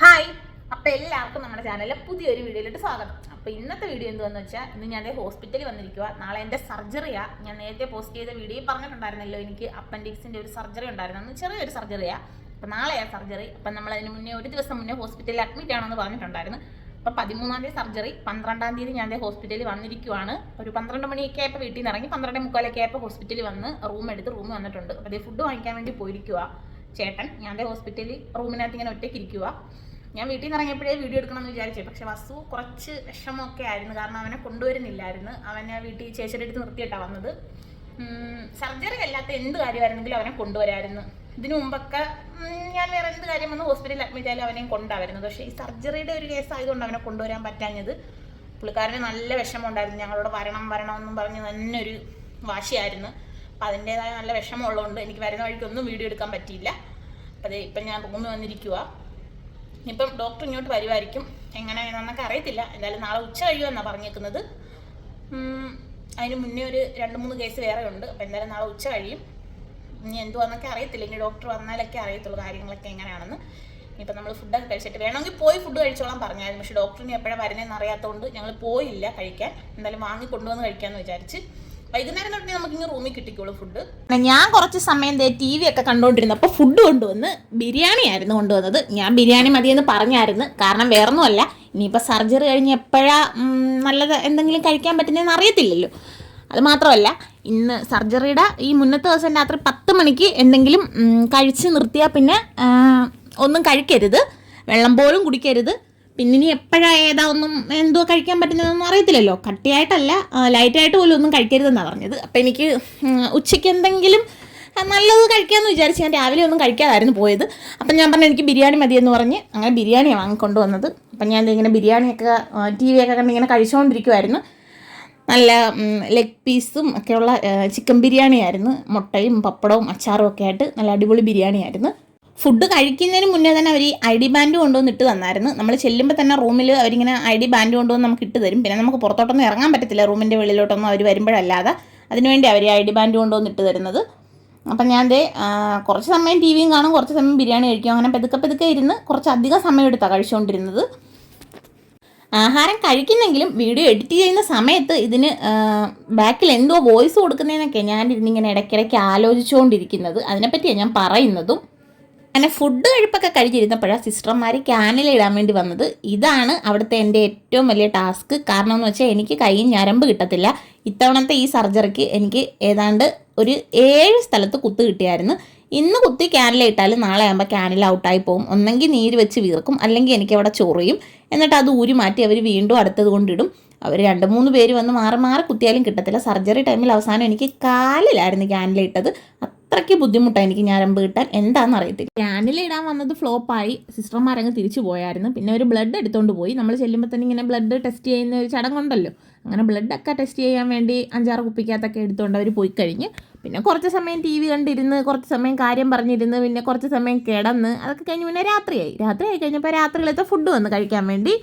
Hi. അപ്പോൾ എല്ലാവർക്കും നമ്മുടെ ചാനലിലെ പുതിയൊരു വീഡിയോയിലോട്ട് സ്വാഗതം. അപ്പോൾ ഇന്നത്തെ വീഡിയോ എന്തുവെന്ന് വെച്ചാൽ ഇന്ന് ഞാൻ ഹോസ്പിറ്റലിൽ വന്നിരിക്കുക നാളെ എന്റെ സർജറിയാ. ഞാൻ നേരത്തെ പോസ്റ്റ് ചെയ്ത വീഡിയോ പറഞ്ഞിട്ടുണ്ടായിരുന്നല്ലോ എനിക്ക് അപ്പൻഡിക്സിന്റെ ഒരു സർജറി ഉണ്ടായിരുന്നു. ചെറിയൊരു സർജറിയാ. അപ്പോൾ നാളെയാണ് സർജറി. അപ്പം നമ്മൾ അതിന് മുന്നേ ഒരു ദിവസം മുന്നേ ഹോസ്പിറ്റലിൽ അഡ്മിറ്റ് ആണെന്ന് പറഞ്ഞിട്ടുണ്ടായിരുന്നു. അപ്പോൾ പതിമൂന്നാം തീയതി സർജറി. പന്ത്രണ്ടാം തീയതി ഞാൻ ഹോസ്പിറ്റലിൽ വന്നിരിക്കുവാണ്. ഒരു പന്ത്രണ്ട് മണിയൊക്കെ ആയപ്പോൾ വീട്ടിൽ നിന്ന് ഇറങ്ങി പന്ത്രണ്ട് മുക്കാലൊക്കെ ആയപ്പോൾ ഹോസ്പിറ്റലിൽ വന്ന് റൂം എടുത്ത് റൂം വന്നിട്ടുണ്ട്. അപ്പോൾ അതേ ഫുഡ് വാങ്ങിക്കാൻ വേണ്ടി പോയിരിക്കുക ചേട്ടൻ. ഞാൻ ഹോസ്പിറ്റലിൽ റൂമിനകത്ത് ഇങ്ങനെ ഒറ്റയ്ക്ക് ഇരിക്കുക ഞാൻ വീട്ടിൽ നിന്ന് ഇറങ്ങിയപ്പോഴേ വീഡിയോ എടുക്കണമെന്ന് വിചാരിച്ചു. പക്ഷെ വസു കുറച്ച് വിഷമമൊക്കെ ആയിരുന്നു. കാരണം അവനെ കൊണ്ടുവരുന്നില്ലായിരുന്നു. അവനെ വീട്ടിൽ ചേച്ചിയുടെ അടുത്ത് നിർത്തിയിട്ടാണ് വന്നത്. സർജറി അല്ലാത്ത എന്ത് കാര്യമായിരുന്നെങ്കിലും അവനെ കൊണ്ടുവരായിരുന്നു. ഇതിനു മുമ്പൊക്കെ ഞാൻ വേറെ എന്ത് കാര്യം വന്ന് ഹോസ്പിറ്റലിൽ അഡ്മിറ്റ് ആയാലും അവനെയും കൊണ്ടുവരുന്നത് പക്ഷെ ഈ സർജറിയുടെ ഒരു കേസ് ആയതുകൊണ്ട് അവനെ കൊണ്ടുവരാൻ പറ്റാഞ്ഞത് പുള്ളിക്കാരന് നല്ല വിഷമം ഉണ്ടായിരുന്നു ഞങ്ങളോട് വരണം വരണം എന്നും പറഞ്ഞ് തന്നെ ഒരു വാശിയായിരുന്നു. അപ്പം അതിന്റേതായ നല്ല വിഷമമുള്ളതുകൊണ്ട് എനിക്ക് വരുന്ന വഴിക്കൊന്നും വീഡിയോ എടുക്കാൻ പറ്റിയില്ല. അപ്പം അതെ ഇപ്പം ഞാൻ റൂമിൽ വന്നിരിക്കുക ഇപ്പം ഡോക്ടർ ഇങ്ങോട്ട് വരുമായിരിക്കും എന്നൊക്കെ അറിയത്തില്ല എന്തായാലും നാളെ ഉച്ച കഴിയുമെന്നാണ് പറഞ്ഞേക്കുന്നത്. അതിന് മുന്നേ ഒരു രണ്ട് മൂന്ന് കേസ് വേറെ ഉണ്ട്. അപ്പം എന്തായാലും നാളെ ഉച്ച കഴിയും. ഇനി എന്തുവാന്നൊക്കെ അറിയത്തില്ല. ഇനി ഡോക്ടർ വന്നാലൊക്കെ അറിയത്തുള്ളൂ കാര്യങ്ങളൊക്കെ എങ്ങനെയാണെന്ന്. ഇപ്പം നമ്മൾ ഫുഡൊക്കെ കഴിച്ചിട്ട് വേണമെങ്കിൽ പോയി ഫുഡ് കഴിച്ചോളാം പറഞ്ഞായിരുന്നു. പക്ഷേ ഡോക്ടറിന് എപ്പോഴാണ് വരുന്നതെന്ന് അറിയാത്തതുകൊണ്ട് ഞങ്ങൾ പോയില്ല കഴിക്കാൻ. എന്തായാലും വാങ്ങി കൊണ്ടുവന്ന് കഴിക്കാമെന്ന് വിചാരിച്ച്. വൈകുന്നേരം നമുക്ക് റൂമിൽ കിട്ടിക്കോളൂ ഫുഡ് ഞാൻ കുറച്ച് സമയം ടി വി ഒക്കെ കണ്ടുകൊണ്ടിരുന്നപ്പോൾ ഫുഡ് കൊണ്ടുവന്ന് ബിരിയാണി ആയിരുന്നു കൊണ്ടുവന്നത്. ഞാൻ ബിരിയാണി മതിയെന്ന് പറഞ്ഞായിരുന്നു. കാരണം വേറൊന്നുമല്ല ഇനിയിപ്പോൾ സർജറി കഴിഞ്ഞ് എപ്പോഴാ നല്ലത് എന്തെങ്കിലും കഴിക്കാൻ പറ്റുന്നതെന്ന് അറിയത്തില്ലല്ലോ. അത് മാത്രമല്ല ഇന്ന് സർജറിയുടെ ഈ മുന്നത്തെ ദിവസം രാത്രി പത്ത് മണിക്ക് എന്തെങ്കിലും കഴിച്ച് നിർത്തിയാൽ പിന്നെ ഒന്നും കഴിക്കരുത്. വെള്ളം പോലും കുടിക്കരുത്. പിന്നെ ഇനി എപ്പോഴാ ഏതാ ഒന്നും എന്തോ കഴിക്കാൻ പറ്റുന്നതെന്നൊന്നും അറിയത്തില്ലല്ലോ. കട്ടിയായിട്ടല്ല ലൈറ്റായിട്ട് പോലും ഒന്നും കഴിക്കരുതെന്നാണ് പറഞ്ഞത്. അപ്പം എനിക്ക് ഉച്ചയ്ക്ക് എന്തെങ്കിലും നല്ലത് കഴിക്കാമെന്ന് വിചാരിച്ച് ഞാൻ രാവിലെ ഒന്നും കഴിക്കാതായിരുന്നു പോയത്. അപ്പം ഞാൻ പറഞ്ഞു എനിക്ക് ബിരിയാണി മതിയെന്ന് പറഞ്ഞ് അങ്ങനെ ബിരിയാണിയാണ് വാങ്ങിക്കൊണ്ട് വന്നത് അപ്പം ഞാൻ ഇങ്ങനെ ബിരിയാണിയൊക്കെ ടി വി ഒക്കെ കണ്ട് ഇങ്ങനെ കഴിച്ചുകൊണ്ടിരിക്കുമായിരുന്നു നല്ല ലെഗ് പീസും ഒക്കെയുള്ള ചിക്കൻ ബിരിയാണി ആയിരുന്നു മുട്ടയും പപ്പടവും അച്ചാറും ഒക്കെ ആയിട്ട് നല്ല അടിപൊളി ബിരിയാണി ആയിരുന്നു ഫുഡ് കഴിക്കുന്നതിന് മുന്നേ തന്നെ അവർ ഈ ഐ ഡി ബാൻഡ് കൊണ്ടുവന്ന് ഇട്ട് തന്നായിരുന്നു. നമ്മൾ ചെല്ലുമ്പോൾ തന്നെ റൂമിൽ അവരിങ്ങനെ ഐ ഡി ബാൻഡ് കൊണ്ടുവന്ന് നമുക്ക് ഇട്ട് തരും. പിന്നെ നമുക്ക് പുറത്തോട്ടൊന്നും ഇറങ്ങാൻ പറ്റത്തില്ല. റൂമിന്റെ വെളിയിലോട്ടൊന്നും അവർ വരുമ്പോഴല്ലാതെ അതിനുവേണ്ടി അവർ ഐ ഡി ബാൻഡ് കൊണ്ടുവന്ന് ഇട്ട് തരുന്നത്. അപ്പം ഞാൻ ദേ കുറച്ച് സമയം ടി വിയും കാണും കുറച്ച് സമയം ബിരിയാണി കഴിക്കും. അങ്ങനെ പെതുക്കെ പെതുക്കെ ഇരുന്ന് കുറച്ച് അധികം സമയം എടുത്താണ് കഴിച്ചുകൊണ്ടിരുന്നത് ആഹാരം കഴിക്കുന്നെങ്കിലും വീഡിയോ എഡിറ്റ് ചെയ്യുന്ന സമയത്ത് ഇതിന് ബാക്കിൽ എന്തോ വോയിസ് കൊടുക്കുന്നതിനൊക്കെ ഞാൻ ഇരുന്നിങ്ങനെ ഇടയ്ക്കിടയ്ക്ക് ആലോചിച്ചുകൊണ്ടിരിക്കുന്നത് അതിനെപ്പറ്റിയാണ് ഞാൻ പറയുന്നതും. അങ്ങനെ ഫുഡ് കഴിപ്പൊക്കെ കഴിച്ചിരുന്നപ്പോഴാണ് സിസ്റ്റർമാർ ക്യാനിലിടാൻ വേണ്ടി വന്നത്. ഇതാണ് അവിടുത്തെ എന്റെ ഏറ്റവും വലിയ ടാസ്ക് കാരണം എന്ന് വെച്ചാൽ എനിക്ക് കൈ ഞരമ്പ് കിട്ടത്തില്ല. ഇത്തവണത്തെ ഈ സർജറിക്ക് എനിക്ക് ഏതാണ്ട് ഒരു ഏഴ് സ്ഥലത്ത് കുത്ത് കിട്ടിയായിരുന്നു. ഇന്ന് കുത്തി ക്യാനിലിട്ടാൽ നാളെ ആകുമ്പോൾ ക്യാനിൽ ഔട്ടായി പോകും. ഒന്നെങ്കിൽ നീര് വെച്ച് വീർക്കും. അല്ലെങ്കിൽ എനിക്ക് അവിടെ ചൊറിയും എന്നിട്ട് അത് ഊരി മാറ്റി അവർ വീണ്ടും അടുത്തത് കൊണ്ടിടും അവർ രണ്ട് മൂന്ന് പേര് വന്ന് മാറി മാറി കുത്തിയാലും കിട്ടത്തില്ല. സർജറി ടൈമിൽ അവസാനം എനിക്ക് കാലിലായിരുന്നു ക്യാനിലിട്ടത് അത്രയ്ക്ക് ബുദ്ധിമുട്ടാണ് എനിക്ക് ഞരമ്പ് കിട്ടാൻ. എന്താണെന്ന് അറിയത്തില്ല ക്യാനിൽ ഇടാൻ വന്നത് ഫ്ലോപ്പായി സിസ്റ്റർമാരങ്ങ് തിരിച്ചു പോയായിരുന്നു. പിന്നെ ഒരു ബ്ലഡ് എടുത്തുകൊണ്ട് പോയി. നമ്മൾ ചെല്ലുമ്പോൾ തന്നെ ഇങ്ങനെ ബ്ലഡ് ടെസ്റ്റ് ചെയ്യുന്ന ഒരു ചടങ്ങുണ്ടല്ലോ. അങ്ങനെ ബ്ലഡൊക്കെ ടെസ്റ്റ് ചെയ്യാൻ വേണ്ടി അഞ്ചാറ് കുപ്പിക്കകത്തൊക്കെ എടുത്തുകൊണ്ട് അവർ പോയി കഴിഞ്ഞ്. പിന്നെ കുറച്ച് സമയം ടി വി കണ്ടിരുന്ന് കുറച്ച് സമയം കാര്യം പറഞ്ഞിരുന്ന് പിന്നെ കുറച്ച് സമയം കിടന്ന് അതൊക്കെ കഴിഞ്ഞ് പിന്നെ രാത്രിയായി. രാത്രിയായി കഴിഞ്ഞപ്പോൾ രാത്രിയിലത്തെ ഫുഡ് വന്ന് കഴിക്കാൻ വേണ്ടി.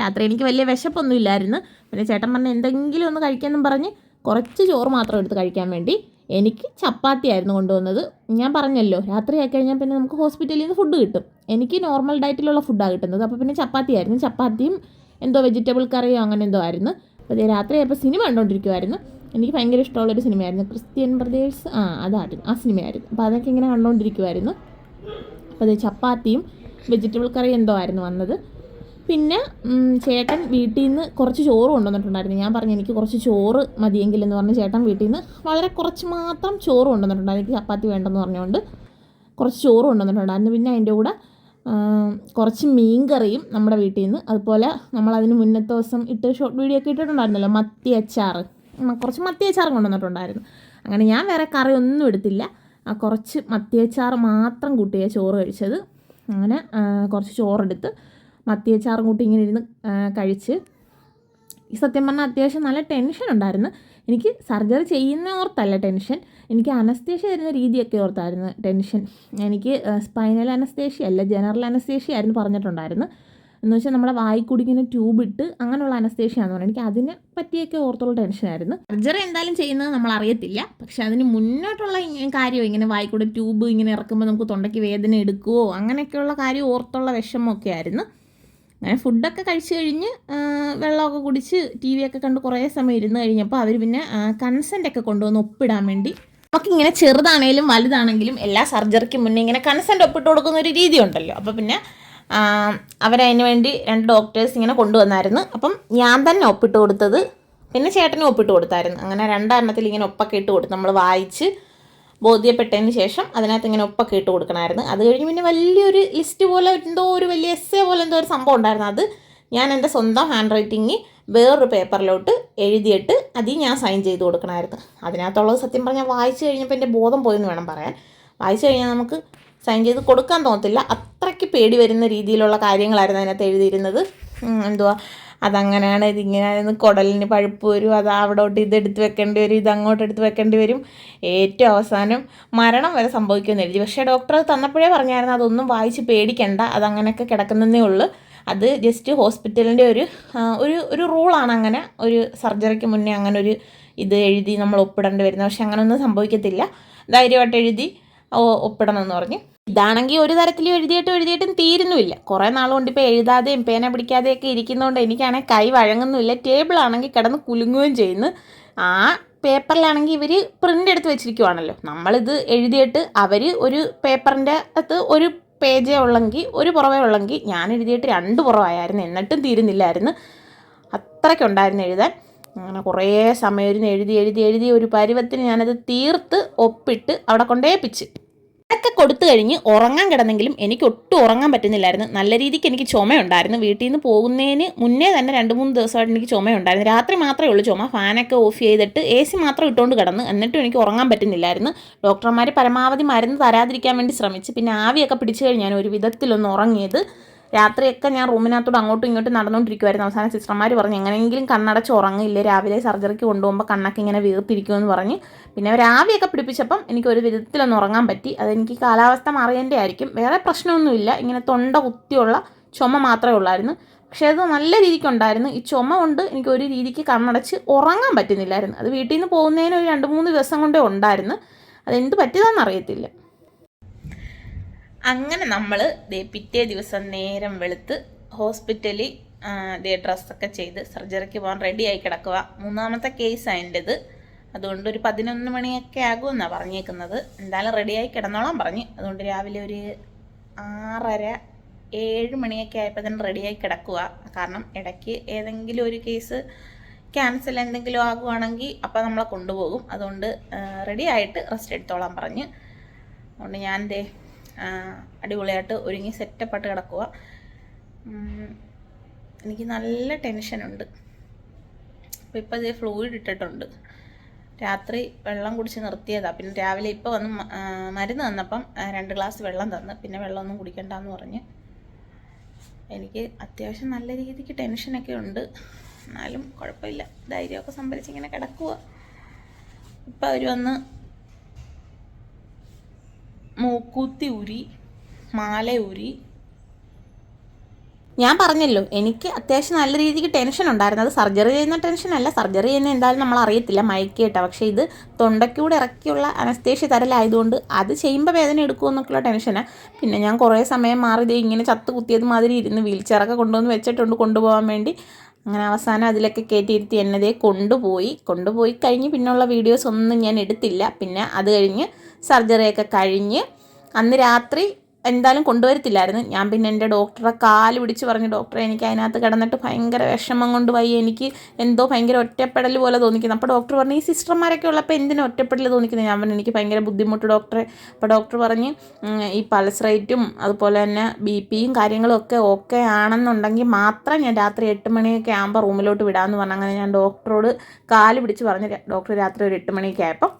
രാത്രി എനിക്ക് വലിയ വിശപ്പൊന്നും ഇല്ലായിരുന്നു. പിന്നെ ചേട്ടൻ പറഞ്ഞ എന്തെങ്കിലും ഒന്ന് കഴിക്കാമെന്നും പറഞ്ഞ് കുറച്ച് ചോറ് മാത്രം എടുത്ത് കഴിക്കാൻ വേണ്ടി എനിക്ക് ചപ്പാത്തി ആയിരുന്നു കൊണ്ടുവന്നത്. ഞാൻ പറഞ്ഞല്ലോ രാത്രി ആയി കഴിഞ്ഞാൽ പിന്നെ നമുക്ക് ഹോസ്പിറ്റലിൽ നിന്ന് ഫുഡ് കിട്ടും. എനിക്ക് നോർമൽ ഡയറ്റിലുള്ള ഫുഡാണ് കിട്ടുന്നത്. അപ്പോൾ പിന്നെ ചപ്പാത്തി ആയിരുന്നു. ചപ്പാത്തിയും എന്തോ വെജിറ്റബിൾ കറിയോ അങ്ങനെ എന്തോ ആയിരുന്നു. അപ്പോൾ രാത്രി ആയപ്പോൾ സിനിമ കണ്ടുകൊണ്ടിരിക്കുമായിരുന്നു എനിക്ക് ഭയങ്കര ഇഷ്ടമുള്ളൊരു സിനിമയായിരുന്നു. ക്രിസ്ത്യൻ ബ്രദേഴ്സ് ആ അതായിരുന്നു. ആ സിനിമയായിരുന്നു. അപ്പോൾ അതൊക്കെ ഇങ്ങനെ കണ്ടുകൊണ്ടിരിക്കുമായിരുന്നു അപ്പോൾ അത് ചപ്പാത്തിയും വെജിറ്റബിൾ കറി എന്തോ ആയിരുന്നു വന്നത്. പിന്നെ ചേട്ടൻ വീട്ടിൽ നിന്ന് കുറച്ച് ചോറ് കൊണ്ടുവന്നിട്ടുണ്ടായിരുന്നു. ഞാൻ പറഞ്ഞു എനിക്ക് കുറച്ച് ചോറ് മതിയെങ്കിൽ എന്ന് പറഞ്ഞ് ചേട്ടൻ വീട്ടിൽ നിന്ന് വളരെ കുറച്ച് മാത്രം ചോറ് കൊണ്ടുവന്നിട്ടുണ്ടായിരുന്നു എനിക്ക് ചപ്പാത്തി വേണ്ടെന്ന് പറഞ്ഞുകൊണ്ട് കുറച്ച് ചോറ് കൊണ്ടുവന്നിട്ടുണ്ടായിരുന്നു പിന്നെ അതിന്റെ കൂടെ കുറച്ച് മീൻ കറിയും നമ്മുടെ വീട്ടിൽ നിന്ന് അതുപോലെ നമ്മൾ അതിന് മുന്നത്തെ ദിവസം ഇട്ട് ഷോർട്ട് വീഡിയോ ഒക്കെ ഇട്ടിട്ടുണ്ടായിരുന്നല്ലോ മത്തി അച്ചാർ. കുറച്ച് മത്തി അച്ചാറും കൊണ്ടുവന്നിട്ടുണ്ടായിരുന്നു. അങ്ങനെ ഞാൻ വേറെ കറി ഒന്നും എടുത്തില്ല. ആ കുറച്ച് മത്തി അച്ചാർ മാത്രം കൂട്ടിയ ചോറ് കഴിച്ചത്. അങ്ങനെ കുറച്ച് ചോറെടുത്ത് മത്തി അച്ചാറും കൂട്ടി ഇങ്ങനെ ഇരുന്ന് കഴിച്ച്. ഈ സത്യം പറഞ്ഞാൽ അത്യാവശ്യം നല്ല ടെൻഷൻ ഉണ്ടായിരുന്നു. എനിക്ക് സർജറി ചെയ്യുന്ന ഓർത്തല്ല ടെൻഷൻ എനിക്ക് അനസ്തേഷ്യ തരുന്ന രീതിയൊക്കെ ഓർത്തായിരുന്നു ടെൻഷൻ എനിക്ക് സ്പൈനൽ അനസ്തേഷ്യ അല്ല ജനറൽ അനസ്തേഷ്യ ആയിരുന്നു പറഞ്ഞിട്ടുണ്ടായിരുന്നു. എന്ന് വെച്ചാൽ നമ്മളെ വായി കുടിക്കുന്ന ഇങ്ങനെ ട്യൂബ് ഇട്ട് അങ്ങനെയുള്ള അനസ്തേഷ്യാന്ന് പറഞ്ഞു. എനിക്ക് അതിനെ പറ്റിയൊക്കെ ഓർത്തുള്ള ടെൻഷനായിരുന്നു സർജറി എന്തായാലും ചെയ്യുന്നത് നമ്മൾ അറിയത്തില്ല. പക്ഷെ അതിന് മുന്നോട്ടുള്ള കാര്യം ഇങ്ങനെ വായിക്കൂടെ ട്യൂബ് ഇങ്ങനെ ഇറക്കുമ്പോൾ നമുക്ക് തൊണ്ടയ്ക്ക് വേദന എടുക്കുവോ അങ്ങനെയൊക്കെയുള്ള കാര്യം ഓർത്തുള്ള വിഷമമൊക്കെ ആയിരുന്നു. അങ്ങനെ ഫുഡൊക്കെ കഴിച്ചു കഴിഞ്ഞ് വെള്ളമൊക്കെ കുടിച്ച് ടി ഒക്കെ കണ്ട് കുറേ സമയം ഇരുന്ന് കഴിഞ്ഞപ്പോൾ അവർ പിന്നെ കൺസെന്റ് ഒക്കെ കൊണ്ടുവന്ന് ഒപ്പിടാൻ വേണ്ടി നമുക്കിങ്ങനെ ചെറുതാണെങ്കിലും വലുതാണെങ്കിലും എല്ലാ സർജറിക്ക് മുന്നേ ഇങ്ങനെ കൺസെന്റ് ഒപ്പിട്ട് കൊടുക്കുന്ന ഒരു രീതി ഉണ്ടല്ലോ അപ്പോൾ പിന്നെ അവരതിന് വേണ്ടി രണ്ട് ഡോക്ടേഴ്സ് ഇങ്ങനെ കൊണ്ടുവന്നായിരുന്നു. അപ്പം ഞാൻ തന്നെ ഒപ്പിട്ട് കൊടുത്തത് പിന്നെ ചേട്ടനും ഒപ്പിട്ട് കൊടുത്തായിരുന്നു. അങ്ങനെ രണ്ടെണ്ണത്തിൽ ഇങ്ങനെ ഒപ്പൊക്കെ ഇട്ട് കൊടുത്തു നമ്മൾ വായിച്ച് ബോധ്യപ്പെട്ടതിന് ശേഷം അതിനകത്ത് ഇങ്ങനെ ഒപ്പൊക്കെ ഇട്ട് കൊടുക്കണമായിരുന്നു. അത് കഴിഞ്ഞ് പിന്നെ വലിയൊരു ലിസ്റ്റ് പോലെ എന്തോ ഒരു വലിയ എസ് പോലെ എന്തോ ഒരു സംഭവം ഉണ്ടായിരുന്നു. അത് ഞാൻ എന്റെ സ്വന്തം ഹാൻഡ് റൈറ്റിങ്ങിൽ വേറൊരു പേപ്പറിലോട്ട് എഴുതിയിട്ട് അതിൽ ഞാൻ സൈൻ ചെയ്ത് കൊടുക്കണമായിരുന്നു. അതിനകത്തുള്ളത് സത്യം പറഞ്ഞാൽ വായിച്ചു കഴിഞ്ഞപ്പോൾ എന്റെ ബോധം പോയെന്ന് വേണം പറയാൻ. വായിച്ചു കഴിഞ്ഞാൽ നമുക്ക് സൈൻ ചെയ്ത് കൊടുക്കാൻ തോന്നത്തില്ല. അത്രയ്ക്ക് പേടി വരുന്ന രീതിയിലുള്ള കാര്യങ്ങളായിരുന്നു അതിനകത്ത് എഴുതിയിരുന്നത്. എന്തുവാ? അതങ്ങനെയാണ് ഇതിങ്ങനെ കുടലിന് പഴുപ്പ് വരും അത് അവിടോട്ട് ഇത് എടുത്ത് വെക്കേണ്ടി വരും ഇത് അങ്ങോട്ട് എടുത്ത് വെക്കേണ്ടി വരും. ഏറ്റവും അവസാനം മരണം വരെ സംഭവിക്കുമെന്ന് പക്ഷേ ഡോക്ടർ അത് തന്നപ്പോഴേ പറഞ്ഞായിരുന്നു അതൊന്നും വായിച്ച് പേടിക്കണ്ട അതങ്ങനെയൊക്കെ കിടക്കുന്നതേ ഉള്ളൂ. അത് ജസ്റ്റ് ഹോസ്പിറ്റലിന്റെ ഒരു ഒരു ഒരു റൂളാണ് അങ്ങനെ. ഒരു സർജറിക്ക് മുന്നേ അങ്ങനെ ഒരു ഇത് എഴുതി നമ്മൾ ഒപ്പിടേണ്ടി വരുന്നത് പക്ഷെ അങ്ങനെയൊന്നും സംഭവിക്കത്തില്ല. ധൈര്യമായിട്ട് എഴുതി ഒപ്പിടണം എന്ന് പറഞ്ഞു. ഇതാണെങ്കിൽ ഒരു തരത്തിലും എഴുതിയിട്ടും എഴുതിയിട്ടും തീരുന്നുമില്ല. കുറേ നാളുകൊണ്ട് കൊണ്ട് ഇപ്പോൾ എഴുതാതെയും പേന പിടിക്കാതെയൊക്കെ ഇരിക്കുന്നതുകൊണ്ട് എനിക്കാണെങ്കിൽ കൈ വഴങ്ങുന്നുമില്ല. ടേബിളാണെങ്കിൽ കിടന്ന് കുലുങ്ങുകയും ചെയ്യുന്നു. ആ പേപ്പറിലാണെങ്കിൽ ഇവർ പ്രിന്റ് എടുത്ത് വെച്ചിരിക്കുവാണല്ലോ. നമ്മളിത് എഴുതിയിട്ട് അവർ ഒരു പേപ്പറിന്റെ അകത്ത് ഒരു പേജേ ഉള്ളെങ്കിൽ ഒരു പുറവേ ഉള്ളെങ്കിൽ ഞാൻ എഴുതിയിട്ട് രണ്ട് പുറമായിരുന്നു എന്നിട്ടും തീരുന്നില്ലായിരുന്നു. അത്രയ്ക്കുണ്ടായിരുന്നു എഴുതാൻ. അങ്ങനെ കുറേ സമയം ഇരുന്ന് എഴുതി എഴുതി എഴുതി ഒരു പരുവത്തിന് ഞാനത് തീർത്ത് ഒപ്പിട്ട് അവിടെ കൊണ്ടേപ്പിച്ച്. ഇതൊക്കെ കൊടുത്തു കഴിഞ്ഞ് ഉറങ്ങാൻ കിടന്നെങ്കിലും എനിക്ക് ഒട്ടും ഉറങ്ങാൻ പറ്റുന്നില്ലായിരുന്നു. നല്ല രീതിക്ക് എനിക്ക് ചുമയുണ്ടായിരുന്നു. വീട്ടിൽ നിന്ന് പോകുന്നതിന് മുന്നേ തന്നെ രണ്ട് മൂന്ന് ദിവസമായിട്ട് എനിക്ക് ചുമയുണ്ടായിരുന്നു. രാത്രി മാത്രമേ ഉള്ളൂ ചുമ. ഫാനൊക്കെ ഓഫ് ചെയ്തിട്ട് എ സി മാത്രം ഇട്ടുകൊണ്ട് കിടന്ന് എന്നിട്ടും എനിക്ക് ഉറങ്ങാൻ പറ്റുന്നില്ലായിരുന്നു. ഡോക്ടർമാർ പരമാവധി മരുന്ന് തരാതിരിക്കാൻ വേണ്ടി ശ്രമിച്ച് പിന്നെ ആവിയൊക്കെ പിടിച്ചു കഴിഞ്ഞാൽ ഒരു വിധത്തിലൊന്ന് ഉറങ്ങിയത്. രാത്രിയൊക്കെ ഞാൻ റൂമിനകത്തോട് അങ്ങോട്ടും ഇങ്ങോട്ടും നടന്നുകൊണ്ടിരിക്കുമായിരുന്നു അവസാനം സിസ്റ്റർമാർ പറഞ്ഞു എങ്ങനെയെങ്കിലും കണ്ണടച്ച് ഉറങ്ങില്ലേ രാവിലെ സർജറിക്ക് കൊണ്ടുപോകുമ്പോൾ കണ്ണൊക്കെ ഇങ്ങനെ വീർത്തിരിക്കുമെന്ന് പറഞ്ഞ്. പിന്നെ ആവിയൊക്കെ പിടിപ്പിച്ചപ്പം എനിക്ക് ഒരു വിധത്തിലൊന്ന് ഉറങ്ങാൻ പറ്റി. അതെനിക്ക് കാലാവസ്ഥ മാറിയേണ്ടേ ആയിരിക്കും. വേറെ പ്രശ്നമൊന്നുമില്ല. ഇങ്ങനെ തൊണ്ട കുത്തിയുള്ള ചുമ മാത്രമേ ഉള്ളായിരുന്നു. പക്ഷേ അത് നല്ല രീതിക്ക് ഉണ്ടായിരുന്നു. ഈ ചുമ കൊണ്ട് എനിക്ക് ഒരു രീതിക്ക് കണ്ണടച്ച് ഉറങ്ങാൻ പറ്റുന്നില്ലായിരുന്നു. അത് വീട്ടിൽ നിന്ന് പോകുന്നതിന് ഒരു രണ്ട് മൂന്ന് ദിവസം കൊണ്ടേ ഉണ്ടായിരുന്നു. അതെന്ത് പറ്റിയതാണെന്ന് അറിയത്തില്ല. അങ്ങനെ നമ്മൾ ദേ പിറ്റേ ദിവസം നേരം വെളുത്ത് ഹോസ്പിറ്റലിൽ ദേ ഡ്രസ്സൊക്കെ ചെയ്ത് സർജറിക്ക് പോകാൻ റെഡിയായി കിടക്കുക. മൂന്നാമത്തെ കേസാണ് എന്റെത് അതുകൊണ്ട് ഒരു പതിനൊന്ന് മണിയൊക്കെ ആകുമെന്നാണ് പറഞ്ഞേക്കുന്നത്. എന്തായാലും റെഡിയായി കിടന്നോളാം പറഞ്ഞ്. അതുകൊണ്ട് രാവിലെ ഒരു ആറര ഏഴ് മണിയൊക്കെ ആയപ്പോൾ തന്നെ റെഡിയായി കിടക്കുക. കാരണം ഇടയ്ക്ക് ഏതെങ്കിലും ഒരു കേസ് ക്യാൻസൽ എന്തെങ്കിലും ആകുവാണെങ്കിൽ അപ്പോൾ നമ്മളെ കൊണ്ടുപോകും. അതുകൊണ്ട് റെഡി ആയിട്ട് റെസ്റ്റ് എടുത്തോളാൻ പറഞ്ഞ്. അതുകൊണ്ട് ഞാൻ ദേ അടിപൊളിയായിട്ട് ഒരുങ്ങി സെറ്റപ്പായിട്ട് കിടക്കുക എനിക്ക് നല്ല ടെൻഷനുണ്ട് അപ്പോൾ ഇപ്പോൾ ഇതേ ഫ്ലൂയിഡ് ഇട്ടിട്ടുണ്ട്. രാത്രി വെള്ളം കുടിച്ച് നിർത്തിയതാണ് പിന്നെ രാവിലെ ഇപ്പോൾ വന്ന് മരുന്ന് തന്നപ്പം രണ്ട് ഗ്ലാസ് വെള്ളം തന്ന്. പിന്നെ വെള്ളമൊന്നും കുടിക്കണ്ടെന്ന് പറഞ്ഞ്. എനിക്ക് അത്യാവശ്യം നല്ല രീതിക്ക് ടെൻഷനൊക്കെ ഉണ്ട്. എന്നാലും കുഴപ്പമില്ല. ധൈര്യമൊക്കെ സംഭരിച്ച് ഇങ്ങനെ കിടക്കുക ഇപ്പം അവർ വന്ന് മൂക്കൂത്തി ഉരി മാല ഉരി ഞാൻ പറഞ്ഞല്ലോ എനിക്ക് അത്യാവശ്യം നല്ല രീതിക്ക് ടെൻഷൻ ഉണ്ടായിരുന്നു. അത് സർജറി ചെയ്യുന്ന ടെൻഷൻ അല്ല. സർജറി ചെയ്യുന്ന എന്തായാലും നമ്മൾ അറിയത്തില്ല മയക്കേട്ട പക്ഷേ ഇത് തൊണ്ടയ്ക്കൂടെ ഇറക്കിയുള്ള അനസ്തേഷ്യ തരലായതുകൊണ്ട് അത് ചെയ്യുമ്പോൾ വേദന എടുക്കുമെന്നൊക്കെയുള്ള ടെൻഷനാണ് പിന്നെ ഞാൻ കുറേ സമയം മാറി ദേ ഇങ്ങനെ ചത്ത് കുത്തിയത് മാതിരി ഇരുന്ന് വീൽ ചെയറൊക്കെ കൊണ്ടുവന്ന് വെച്ചിട്ടുണ്ട് കൊണ്ടുപോകാൻ വേണ്ടി. അങ്ങനെ അവസാനം അതിലൊക്കെ കയറ്റിയിരുത്തി എന്നതേ കൊണ്ടുപോയി. കൊണ്ടുപോയി കഴിഞ്ഞ് പിന്നെയുള്ള വീഡിയോസ് ഒന്നും ഞാൻ എടുത്തില്ല. പിന്നെ അത് കഴിഞ്ഞ് സർജറിയൊക്കെ കഴിഞ്ഞ് അന്ന് രാത്രി എന്തായാലും കൊണ്ടുവരത്തില്ലായിരുന്നു. ഞാൻ പിന്നെ എന്റെ ഡോക്ടറെ കാൽ പിടിച്ച് പറഞ്ഞു ഡോക്ടറെ എനിക്ക് അതിനകത്ത് കിടന്നിട്ട് ഭയങ്കര വിഷമം കൊണ്ട് വയ്യ. എനിക്ക് എന്തോ ഭയങ്കര ഒറ്റപ്പെടൽ പോലെ തോന്നിക്കുന്നു. അപ്പോൾ ഡോക്ടർ പറഞ്ഞു ഈ സിസ്റ്റർമാരൊക്കെ ഉള്ളപ്പോൾ എന്തിനാ ഒറ്റപ്പെടൽ തോന്നിക്കുന്നത് ഞാൻ പറഞ്ഞു എനിക്ക് ഭയങ്കര ബുദ്ധിമുട്ട് ഡോക്ടറെ. അപ്പോൾ ഡോക്ടർ പറഞ്ഞ് ഈ പൾസ് റേറ്റും അതുപോലെ തന്നെ ബി പിയും കാര്യങ്ങളും ഒക്കെ ഓക്കെ ആണെന്നുണ്ടെങ്കിൽ മാത്രം ഞാൻ രാത്രി എട്ട് മണിയൊക്കെ ആകുമ്പോൾ റൂമിലോട്ട് വിടാമെന്ന് പറഞ്ഞു. അങ്ങനെ ഞാൻ ഡോക്ടറോട് കാൽ പിടിച്ച് പറഞ്ഞു ഡോക്ടർ രാത്രി ഒരു എട്ട് മണിയൊക്കെ ആയപ്പോൾ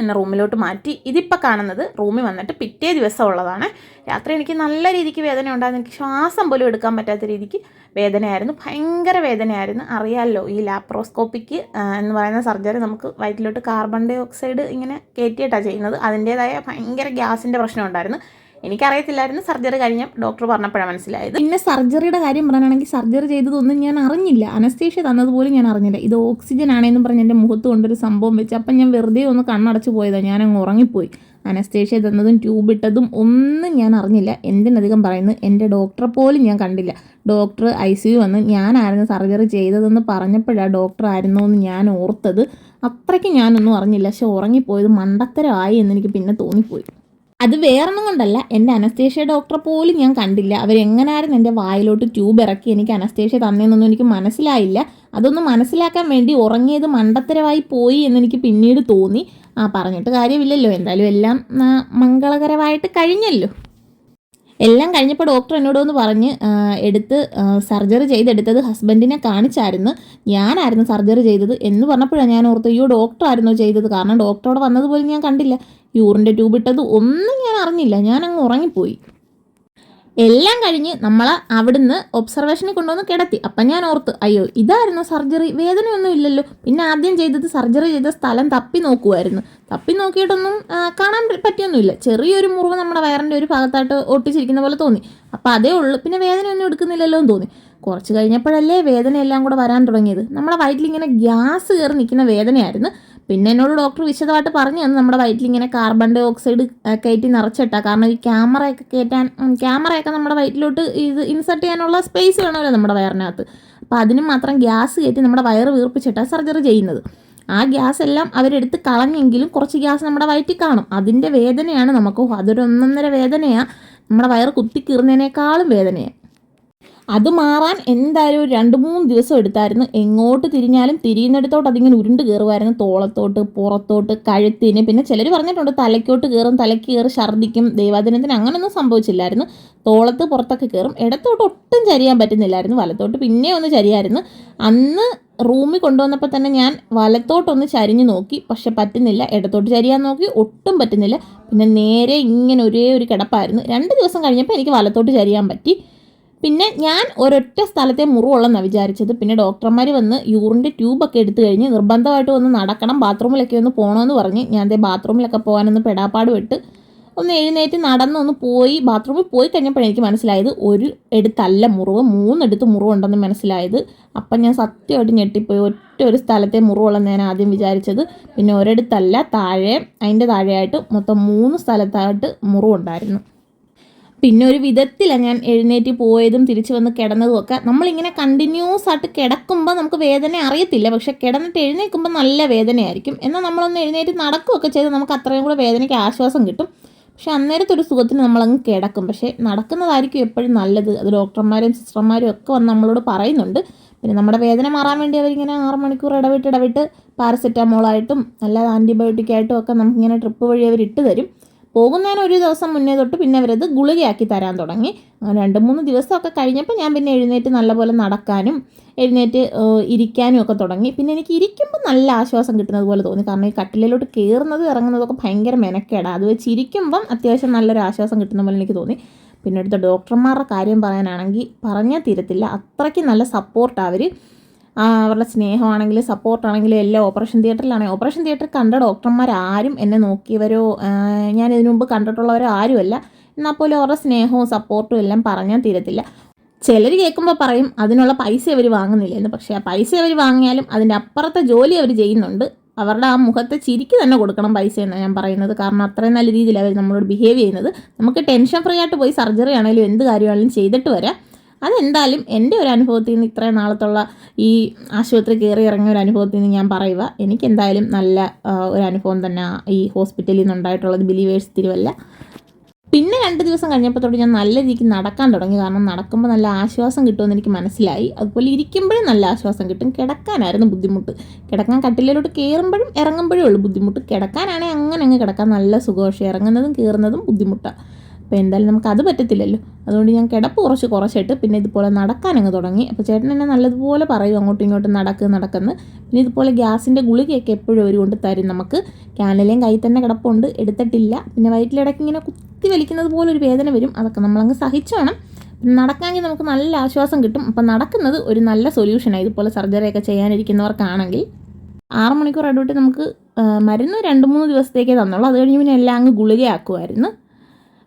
എന്നെ റൂമിലോട്ട് മാറ്റി. ഇതിപ്പോൾ കാണുന്നത് റൂമിൽ വന്നിട്ട് പിറ്റേ ദിവസം ഉള്ളതാണ്. രാത്രി എനിക്ക് നല്ല രീതിക്ക് വേദന ഉണ്ടായിരുന്നു. എനിക്ക് ശ്വാസം പോലും എടുക്കാൻ പറ്റാത്ത രീതിക്ക് വേദനയായിരുന്നു. ഭയങ്കര വേദനയായിരുന്നു. അറിയാമല്ലോ ഈ ലാപ്രോസ്കോപ്പിക്ക് എന്ന് പറയുന്ന സർജറി നമുക്ക് വയറ്റിലോട്ട് കാർബൺ ഡൈ ഓക്സൈഡ് ഇങ്ങനെ കയറ്റിയിട്ടാണ് ചെയ്യുന്നത്. അതിന്റേതായ ഭയങ്കര ഗ്യാസിന്റെ പ്രശ്നം ഉണ്ടായിരുന്നു. എനിക്കറിയത്തില്ലായിരുന്നു. സർജറി കഴിഞ്ഞ ഡോക്ടർ പറഞ്ഞപ്പോഴാണ് മനസ്സിലായത്. പിന്നെ സർജറിയുടെ കാര്യം പറയാനാണെങ്കിൽ സർജറി ചെയ്തതൊന്നും ഞാൻ അറിഞ്ഞില്ല. അനസ്തേഷ്യ തന്നതുപോലും ഞാൻ അറിഞ്ഞില്ല. ഇത് ഓക്സിജൻ ആണെന്നും പറഞ്ഞ് എന്റെ മുഖത്ത് കൊണ്ടൊരു സംഭവം വെച്ച് അപ്പം ഞാൻ വെറുതെ ഒന്ന് കണ്ണടച്ചു പോയതാണ് ഞാൻ അങ്ങ് ഉറങ്ങിപ്പോയി. അനസ്തേഷ്യ തന്നതും ട്യൂബ് ഇട്ടതും ഒന്നും ഞാൻ അറിഞ്ഞില്ല. എന്തിനധികം പറയുന്നത് എന്റെ ഡോക്ടറെ പോലും ഞാൻ കണ്ടില്ല. ഡോക്ടർ ഐ സി യു വന്ന് ഞാനായിരുന്നു സർജറി ചെയ്തതെന്ന് പറഞ്ഞപ്പോഴാണ് ഡോക്ടർ ആയിരുന്നു എന്ന് ഞാൻ ഓർത്തത്. അത്രയ്ക്ക് ഞാനൊന്നും അറിഞ്ഞില്ല. പക്ഷെ ഉറങ്ങിപ്പോയത് മണ്ടത്തരമായി എന്ന് എനിക്ക് പിന്നെ തോന്നിപ്പോയി. അത് വേറൊന്നും കൊണ്ടല്ല. എന്റെ അനസ്തേഷ്യ ഡോക്ടറെ പോലും ഞാൻ കണ്ടില്ല. അവരെങ്ങനായിരുന്നു എന്റെ വായിലോട്ട് ട്യൂബ് ഇറക്കി എനിക്ക് അനസ്തേഷ്യ തന്നതെന്നൊന്നും എനിക്ക് മനസ്സിലായില്ല. അതൊന്നും മനസ്സിലാക്കാൻ വേണ്ടി ഉറങ്ങിയത് മണ്ടത്തരമായി പോയി എന്നെനിക്ക് പിന്നീട് തോന്നി. ആ പറഞ്ഞിട്ട് കാര്യമില്ലല്ലോ. എന്തായാലും എല്ലാം മംഗളകരമായിട്ട് കഴിഞ്ഞല്ലോ. എല്ലാം കഴിഞ്ഞപ്പോൾ ഡോക്ടർ എന്നോട് ഒന്ന് പറഞ്ഞ് എടുത്ത് സർജറി ചെയ്തെടുത്തത് ഹസ്ബൻഡിനെ കാണിച്ചായിരുന്നു. ഞാനായിരുന്നു സർജറി ചെയ്തത് എന്ന് പറഞ്ഞപ്പോഴാണ് ഞാൻ ഓർത്തു അയ്യോ ഡോക്ടർ ആയിരുന്നോ ചെയ്തത്? കാരണം ഡോക്ടറോട് വന്നതുപോലും ഞാൻ കണ്ടില്ല. യൂറിന്റെ ട്യൂബ് ഇട്ടത് ഒന്നും ഞാൻ അറിഞ്ഞില്ല. ഞാൻ അങ്ങ് ഉറങ്ങിപ്പോയി. എല്ലാം കഴിഞ്ഞ് നമ്മൾ അവിടുന്ന് ഒബ്സർവേഷനിൽ കൊണ്ടുവന്ന് കിടത്തി. അപ്പം ഞാൻ ഓർത്ത് അയ്യോ ഇതായിരുന്നു സർജറി വേദനയൊന്നും ഇല്ലല്ലോ. പിന്നെ ആദ്യം ചെയ്തത് സർജറി ചെയ്ത സ്ഥലം തപ്പി നോക്കുമായിരുന്നു തപ്പി നോക്കിയിട്ടൊന്നും കാണാൻ പറ്റിയൊന്നുമില്ല. ചെറിയൊരു മുറിവ് നമ്മുടെ വയറിന്റെ ഒരു ഭാഗത്തായിട്ട് ഒട്ടിച്ചിരിക്കുന്ന പോലെ തോന്നി. അപ്പോൾ അതേ ഉള്ളൂ. പിന്നെ വേദനയൊന്നും എടുക്കുന്നില്ലല്ലോ എന്ന് തോന്നി. കുറച്ച് കഴിഞ്ഞപ്പോഴല്ലേ വേദന എല്ലാം കൂടെ വരാൻ തുടങ്ങിയത്. നമ്മുടെ വയറ്റിൽ ഇങ്ങനെ ഗ്യാസ് കയറി നിൽക്കുന്ന വേദനയായിരുന്നു. പിന്നെ എന്നോട് ഡോക്ടർ വിശദമായിട്ട് പറഞ്ഞു തന്നു നമ്മുടെ വയറ്റിൽ ഇങ്ങനെ കാർബൺ ഡൈ ഓക്സൈഡ് കയറ്റി നിറച്ചിട്ടാ. കാരണം ഈ ക്യാമറയൊക്കെ കയറ്റാൻ ക്യാമറയൊക്കെ നമ്മുടെ വയറ്റിലോട്ട് ഇത് ഇൻസെർട്ട് ചെയ്യാനുള്ള സ്പേസ് വേണമല്ലോ നമ്മുടെ വയറിനകത്ത്. അപ്പോൾ അതിന് മാത്രം ഗ്യാസ് കയറ്റി നമ്മുടെ വയറ് വീർപ്പിച്ചിട്ടാണ് സർജറി ചെയ്യുന്നത്. ആ ഗ്യാസ് എല്ലാം അവരെടുത്ത് കളഞ്ഞെങ്കിലും കുറച്ച് ഗ്യാസ് നമ്മുടെ വയറ്റിൽ കാണും. അതിന്റെ വേദനയാണ് നമുക്ക് അതൊരു ഒന്നൊന്നര വേദനയാണ് നമ്മുടെ വയറ് കുത്തിക്കീറുന്നതിനേക്കാളും വേദനയാണ് അത് മാറാൻ എന്തായാലും ഒരു രണ്ട് മൂന്ന് ദിവസം എടുത്തായിരുന്നു. എങ്ങോട്ട് തിരിഞ്ഞാലും തിരിയുന്നിടത്തോട്ട് അതിങ്ങനെ ഉരുണ്ട് കയറുമായിരുന്നു തോളത്തോട്ട് പുറത്തോട്ട് കഴുത്തിന്. പിന്നെ ചിലർ പറഞ്ഞിട്ടുണ്ട് തലയ്ക്കോട്ട് കയറും തലയ്ക്ക് കയറി ഛർദ്ദിക്കും. ദൈവാദിനത്തിന് അങ്ങനെയൊന്നും സംഭവിച്ചില്ലായിരുന്നു. തോളത്ത് പുറത്തൊക്കെ കയറും ഇടത്തോട്ട് ഒട്ടും ചരിയാൻ പറ്റുന്നില്ലായിരുന്നു. വലത്തോട്ട് പിന്നെ ഒന്ന് ചരിയായിരുന്നു. അന്ന് റൂമിൽ കൊണ്ടുവന്നപ്പോൾ തന്നെ ഞാൻ വലത്തോട്ടൊന്ന് ചരിഞ്ഞ് നോക്കി. പക്ഷെ പറ്റുന്നില്ല. ഇടത്തോട്ട് ചരിയാൻ നോക്കി. ഒട്ടും പറ്റുന്നില്ല. പിന്നെ നേരെ ഇങ്ങനെ ഒരേ ഒരു കിടപ്പായിരുന്നു. രണ്ട് ദിവസം കഴിഞ്ഞപ്പോൾ എനിക്ക് വലത്തോട്ട് ചരിയാൻ പറ്റി. പിന്നെ ഞാൻ ഒരൊറ്റ സ്ഥലത്തെ മുറിവുള്ളെന്നാണ് വിചാരിച്ചത്. പിന്നെ ഡോക്ടർമാർ വന്ന് യൂറിന്റെ ട്യൂബൊക്കെ എടുത്തു കഴിഞ്ഞ് നിർബന്ധമായിട്ട് ഒന്ന് നടക്കണം ബാത്റൂമിലൊക്കെ ഒന്ന് പോകണമെന്ന് പറഞ്ഞ് ഞാൻ ദേ ബാത്റൂമിലൊക്കെ പോകാനൊന്ന് പെടാപ്പാട് വിട്ട് ഒന്ന് എഴുന്നേറ്റ് നടന്നൊന്ന് പോയി ബാത്റൂമിൽ പോയി കഴിഞ്ഞപ്പോൾ എനിക്ക് മനസ്സിലായത് ഒരു എടുത്തല്ല മുറിവ് മൂന്നെടുത്ത് മുറിവുണ്ടെന്ന് മനസ്സിലായത്. അപ്പം ഞാൻ സത്യമായിട്ട് ഞെട്ടിപ്പോയി. ഒറ്റ ഒരു സ്ഥലത്തെ മുറിവുള്ളെന്ന് ഞാൻ ആദ്യം വിചാരിച്ചത്. പിന്നെ ഒരിടത്തല്ല താഴെ അതിന്റെ താഴെയായിട്ട് മൊത്തം മൂന്ന് സ്ഥലത്തായിട്ട് മുറിവുണ്ടായിരുന്നു. പിന്നെ ഒരു വിധത്തിലാണ് ഞാൻ എഴുന്നേറ്റ് പോയതും തിരിച്ചു വന്ന് കിടന്നതും ഒക്കെ നമ്മളിങ്ങനെ കണ്ടിന്യൂസ് ആയിട്ട് കിടക്കുമ്പോൾ നമുക്ക് വേദന അറിയത്തില്ല. പക്ഷെ കിടന്നിട്ട് എഴുന്നേൽക്കുമ്പോൾ നല്ല വേദനയായിരിക്കും. എന്നാൽ നമ്മളൊന്ന് എഴുന്നേറ്റ് നടക്കുകയൊക്കെ ചെയ്ത് നമുക്ക് അത്രയും കൂടെ വേദനയ്ക്ക് ആശ്വാസം കിട്ടും. പക്ഷെ അന്നേരത്തെ ഒരു സുഖത്തിന് നമ്മളങ്ങ് കിടക്കും. പക്ഷേ നടക്കുന്നതായിരിക്കും എപ്പോഴും നല്ലത്. അത് ഡോക്ടർമാരും സിസ്റ്റർമാരും ഒക്കെ വന്ന് നമ്മളോട് പറയുന്നുണ്ട്. പിന്നെ നമ്മുടെ വേദന മാറാൻ വേണ്ടി അവരിങ്ങനെ ആറ് മണിക്കൂർ ഇടവിട്ട് ഇടവിട്ട് പാരസെറ്റാമോളായിട്ടും അല്ലാതെ ആന്റിബയോട്ടിക്കായിട്ടും ഒക്കെ നമുക്കിങ്ങനെ ട്രിപ്പ് വഴി അവർ ഇട്ട് തരും. പോകുന്നതിന് ഒരു ദിവസം മുന്നേ തൊട്ട് പിന്നെ അവരത് ഗുളികയാക്കി തരാൻ തുടങ്ങി. രണ്ട് മൂന്ന് ദിവസമൊക്കെ കഴിഞ്ഞപ്പോൾ ഞാൻ പിന്നെ എഴുന്നേറ്റ് നല്ലപോലെ നടക്കാനും എഴുന്നേറ്റ് ഇരിക്കാനും ഒക്കെ തുടങ്ങി. പിന്നെ എനിക്ക് ഇരിക്കുമ്പോൾ നല്ല ആശ്വാസം കിട്ടുന്നത് പോലെ തോന്നി. കാരണം ഈ കട്ടിലിലോട്ട് കയറുന്നതും ഇറങ്ങുന്നതൊക്കെ ഭയങ്കര മെനക്കേടാണ് അത് വെച്ച് ഇരിക്കുമ്പം അത്യാവശ്യം നല്ലൊരു ആശ്വാസം കിട്ടുന്ന പോലെ എനിക്ക് തോന്നി. പിന്നെ അടുത്ത ഡോക്ടർമാരുടെ കാര്യം പറയാനാണെങ്കിൽ പറഞ്ഞാൽ തീരത്തില്ല. അത്രയ്ക്ക് നല്ല സപ്പോർട്ടാണ് അവർ അവരുടെ സ്നേഹമാണെങ്കിലും സപ്പോർട്ടാണെങ്കിലും എല്ലാം ഓപ്പറേഷൻ തിയേറ്ററിലാണെങ്കിൽ ഓപ്പറേഷൻ തിയേറ്ററിൽ കണ്ട ഡോക്ടർമാർ ആരും എന്നെ നോക്കിയവരോ ഞാൻ ഇതിനു മുമ്പ് കണ്ടിട്ടുള്ളവരോ ആരുമല്ല. എന്നാൽ പോലും അവരുടെ സ്നേഹവും സപ്പോർട്ടും എല്ലാം പറഞ്ഞാൽ തീരത്തില്ല. ചിലർ കേൾക്കുമ്പോൾ പറയും അതിനുള്ള പൈസ അവർ വാങ്ങുന്നില്ല എന്ന്. പക്ഷേ ആ പൈസ അവർ വാങ്ങിയാലും അതിന്റെ അപ്പുറത്തെ ജോലി അവർ ചെയ്യുന്നുണ്ട്. അവരുടെ ആ മുഖത്തെ ചിരിക്ക് തന്നെ കൊടുക്കണം പൈസ എന്നാണ് ഞാൻ പറയുന്നത്. കാരണം അത്രയും നല്ല രീതിയിൽ അവർ നമ്മളോട് ബിഹേവ് ചെയ്യുന്നത്. നമുക്ക് ടെൻഷൻ ഫ്രീ ആയിട്ട് പോയി സർജറി ആണെങ്കിലും എന്ത് കാര്യമാണെങ്കിലും ചെയ്തിട്ട് വരാം. അതെന്തായാലും എന്റെ ഒരു അനുഭവത്തിൽ നിന്ന് ഇത്രയും നാളത്തുള്ള ഈ ആശുപത്രി കയറി ഇറങ്ങിയ ഒരു അനുഭവത്തിൽ നിന്ന് ഞാൻ പറയുക. എനിക്ക് എന്തായാലും നല്ല ഒരു അനുഭവം തന്നെ ഈ ഹോസ്പിറ്റലിൽ നിന്നുണ്ടായിട്ടുള്ളത് ബിലീവേഴ്സ് തിരുവല്ല. പിന്നെ രണ്ട് ദിവസം കഴിഞ്ഞപ്പോൾ തൊട്ട് ഞാൻ നല്ല രീതിക്ക് നടക്കാൻ തുടങ്ങി. കാരണം നടക്കുമ്പോൾ നല്ല ആശ്വാസം കിട്ടുമെന്ന് എനിക്ക് മനസ്സിലായി. അതുപോലെ ഇരിക്കുമ്പോഴും നല്ല ആശ്വാസം കിട്ടും. കിടക്കാനായിരുന്നു ബുദ്ധിമുട്ട്. കിടക്കാൻ കട്ടിലിലോട്ട് കയറുമ്പോഴും ഇറങ്ങുമ്പോഴേ ഉള്ളൂ ബുദ്ധിമുട്ട്. കിടക്കാനാണെങ്കിൽ അങ്ങനെ അങ്ങ് കിടക്കാൻ നല്ല സുഖോഷം ഇറങ്ങുന്നതും കയറുന്നതും ബുദ്ധിമുട്ടാണ് അപ്പോൾ എന്തായാലും നമുക്ക് അത് പറ്റത്തില്ലല്ലോ. അതുകൊണ്ട് ഞാൻ കിടപ്പ് കുറച്ച് കുറച്ചിട്ട് പിന്നെ ഇതുപോലെ നടക്കാൻ അങ്ങ് തുടങ്ങി. അപ്പോൾ ചേട്ടൻ എന്നെ നല്ലതുപോലെ പറയും അങ്ങോട്ടും ഇങ്ങോട്ടും നടക്ക് നടക്കുന്നു. പിന്നെ ഇതുപോലെ ഗ്യാസിന്റെ ഗുളികയൊക്കെ എപ്പോഴും ഒരു കൊണ്ട് തരും നമുക്ക്. ക്യാനലേയും കയ്യിൽ തന്നെ കിടപ്പുണ്ട്. എടുത്തിട്ടില്ല. പിന്നെ വയറ്റിലിടയ്ക്ക് ഇങ്ങനെ കുത്തി വലിക്കുന്നത് പോലെ ഒരു വേദന വരും. അതൊക്കെ നമ്മളങ്ങ് സഹിച്ചോണം പിന്നെ നടക്കാമെങ്കിൽ നമുക്ക് നല്ല ആശ്വാസം കിട്ടും. അപ്പം നടക്കുന്നത് ഒരു നല്ല സൊല്യൂഷനാണ്. ഇതുപോലെ സർജറിയൊക്കെ ചെയ്യാനിരിക്കുന്നവർക്കാണെങ്കിൽ. ആറ് മണിക്കൂർ ഇടവിട്ട് നമുക്ക് മരുന്ന് രണ്ട് മൂന്ന് ദിവസത്തേക്കേ തന്നുള്ളൂ. അത് കഴിഞ്ഞ് പിന്നെ എല്ലാം അങ്ങ് ഗുളികയാക്കുമായിരുന്നു.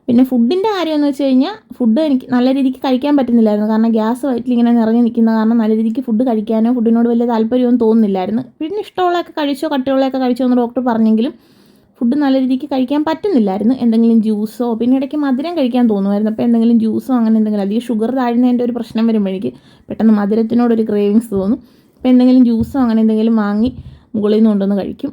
പിന്നെ ഫുഡിന്റെ കാര്യം എന്ന് വെച്ച് കഴിഞ്ഞാൽ ഫുഡ് എനിക്ക് നല്ല രീതിക്ക് കഴിക്കാൻ പറ്റുന്നില്ലായിരുന്നു. കാരണം ഗ്യാസ് വയറ്റിൽ ഇങ്ങനെ നിറഞ്ഞു നിൽക്കുന്ന കാരണം നല്ല രീതിക്ക് ഫുഡ് കഴിക്കാനോ ഫുഡിനോട് വലിയ താല്പര്യമൊന്നും തോന്നുന്നില്ലായിരുന്നു. പിന്നെ ഇഷ്ടമുള്ളതൊക്കെ കഴിച്ചോ കട്ടിയുള്ളതൊക്കെ കഴിച്ചോ എന്ന് ഡോക്ടർ പറഞ്ഞെങ്കിലും ഫുഡ് നല്ല രീതിക്ക് കഴിക്കാൻ പറ്റുന്നില്ലായിരുന്നു. എന്തെങ്കിലും ജ്യൂസോ പിന്നെ ഇടയ്ക്ക് മധുരം കഴിക്കാൻ തോന്നുമായിരുന്നു. അപ്പോൾ എന്തെങ്കിലും ജ്യൂസോ അങ്ങനെ എന്തെങ്കിലും അധികം ഷുഗർ താഴ്ന്നതിന്റെ ഒരു പ്രശ്നം വരുമ്പോഴേക്ക് പെട്ടെന്ന് മധുരത്തിനോടൊരു ക്രേവിങ്സ് തോന്നും. അപ്പോൾ എന്തെങ്കിലും ജ്യൂസോ അങ്ങനെ എന്തെങ്കിലും വാങ്ങി മുകളിൽ നിന്ന് കൊണ്ടുവന്ന് കഴിക്കും.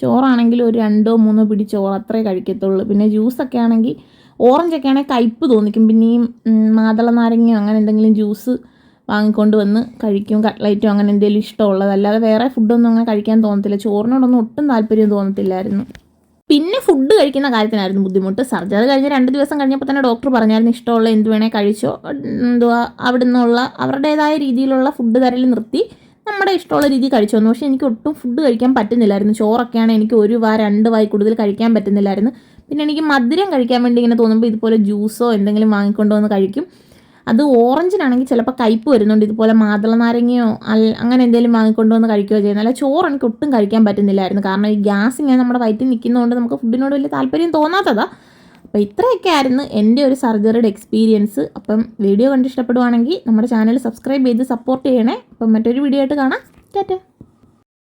ചോറാണെങ്കിൽ ഒരു രണ്ടോ മൂന്നോ പിടി ചോറ് അത്രേ കഴിക്കത്തുള്ളൂ. പിന്നെ ജ്യൂസൊക്കെ ആണെങ്കിൽ ഓറഞ്ചൊക്കെ ആണെങ്കിൽ കയ്പ്പ് തോന്നിക്കും. പിന്നെയും മാതള നാരങ്ങയോ അങ്ങനെ എന്തെങ്കിലും ജ്യൂസ് വാങ്ങിക്കൊണ്ട് വന്ന് കഴിക്കും. കട്ട്ലൈറ്റോ അങ്ങനെ എന്തെങ്കിലും ഇഷ്ടമുള്ളത്. അല്ലാതെ വേറെ ഫുഡൊന്നും അങ്ങനെ കഴിക്കാൻ തോന്നത്തില്ല. ചോറിനോടൊന്നും ഒട്ടും താല്പര്യം തോന്നത്തില്ലായിരുന്നു. പിന്നെ ഫുഡ് കഴിക്കുന്ന കാര്യത്തിനായിരുന്നു ബുദ്ധിമുട്ട്. സർജറി കഴിഞ്ഞ് രണ്ട് ദിവസം കഴിഞ്ഞപ്പോൾ തന്നെ ഡോക്ടർ പറഞ്ഞായിരുന്നു ഇഷ്ടമുള്ള എന്ത് വേണേൽ കഴിച്ചോ. എന്തുവാ അവിടെ നിന്നുള്ള അവരുടേതായ രീതിയിലുള്ള ഫുഡ് തരൽ നിർത്തി. നമ്മുടെ ഇഷ്ടമുള്ള രീതിയിൽ കഴിച്ചു വന്നു. പക്ഷേ എനിക്ക് ഒട്ടും ഫുഡ് കഴിക്കാൻ പറ്റുന്നില്ലായിരുന്നു. ചോറൊക്കെയാണ് എനിക്ക് ഒരു വാ രണ്ട് വായി കൂടുതൽ കഴിക്കാൻ പറ്റുന്നില്ലായിരുന്നു. പിന്നെ എനിക്ക് മധുരം കഴിക്കാൻ വേണ്ടി ഇങ്ങനെ തോന്നുമ്പോൾ ഇതുപോലെ ജ്യൂസോ എന്തെങ്കിലും വാങ്ങിക്കൊണ്ട് വന്ന് കഴിക്കും. അത് ഓറഞ്ചിനാണെങ്കിൽ ചിലപ്പോൾ കയ്പ്പ് വരുന്നുണ്ട്. ഇതുപോലെ മാതള നാരങ്ങയോ അങ്ങനെ എന്തെങ്കിലും വാങ്ങിക്കൊണ്ട് വന്ന് കഴിക്കുകയോ ചെയ്യുന്നത്. അല്ല ചോറ് എനിക്ക് ഒട്ടും കഴിക്കാൻ പറ്റുന്നില്ലായിരുന്നു. കാരണം ഈ ഗ്യാസ് ഇങ്ങനെ നമ്മുടെ വയറ്റിൽ നിൽക്കുന്നതുകൊണ്ട് നമുക്ക് ഫുഡിനോട് വലിയ താല്പര്യം തോന്നാത്തതാ. അപ്പോൾ ഇത്രയൊക്കെ ആയിരുന്നു എന്റെ ഒരു സർജറിയുടെ എക്സ്പീരിയൻസ് അപ്പം വീഡിയോ കണ്ട് ഇഷ്ടപ്പെടുവാണെങ്കിൽ നമ്മുടെ ചാനൽ സബ്സ്ക്രൈബ് ചെയ്ത് സപ്പോർട്ട് ചെയ്യണേ. അപ്പം മറ്റൊരു വീഡിയോ ആയിട്ട് കാണാം. ടാറ്റ.